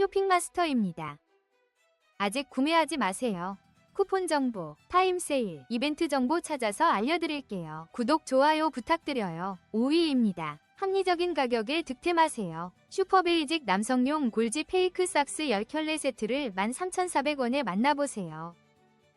쇼핑마스터입니다. 아직 구매하지 마세요. 쿠폰 정보, 타임 세일, 이벤트 정보 찾아서 알려드릴게요. 구독, 좋아요 부탁드려요. 5위입니다. 합리적인 가격에 득템하세요. 슈퍼베이직 남성용 골지 페이크 삭스 10켤레 세트를 13,400원에 만나보세요.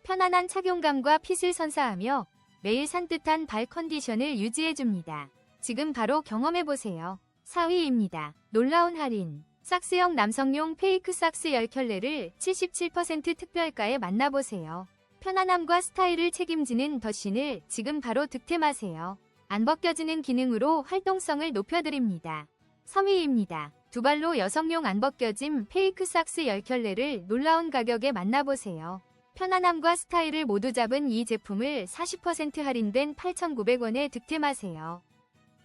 편안한 착용감과 핏을 선사하며 매일 산뜻한 발 컨디션을 유지해줍니다. 지금 바로 경험해보세요. 4위입니다. 놀라운 할인. 삭스형 남성용 페이크 삭스 10켤레를 77% 특별가에 만나보세요. 편안함과 스타일을 책임지는 더신을 지금 바로 득템하세요. 안 벗겨지는 기능으로 활동성을 높여드립니다. 3위입니다. 두 발로 여성용 안 벗겨짐 페이크 삭스 10켤레를 놀라운 가격에 만나보세요. 편안함과 스타일을 모두 잡은 이 제품을 40% 할인된 8,900원에 득템하세요.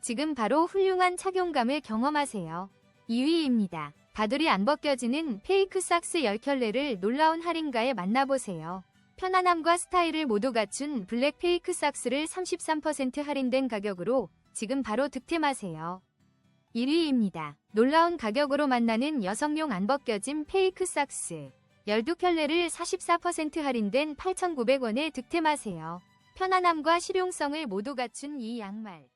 지금 바로 훌륭한 착용감을 경험하세요. 2위입니다. 바들이 안 벗겨지는 페이크 삭스 10켤레를 놀라운 할인가에 만나보세요. 편안함과 스타일을 모두 갖춘 블랙 페이크 삭스를 33% 할인된 가격으로 지금 바로 득템하세요. 1위입니다. 놀라운 가격으로 만나는 여성용 안 벗겨짐 페이크 삭스 12켤레를 44% 할인된 8,900원에 득템하세요. 편안함과 실용성을 모두 갖춘 이 양말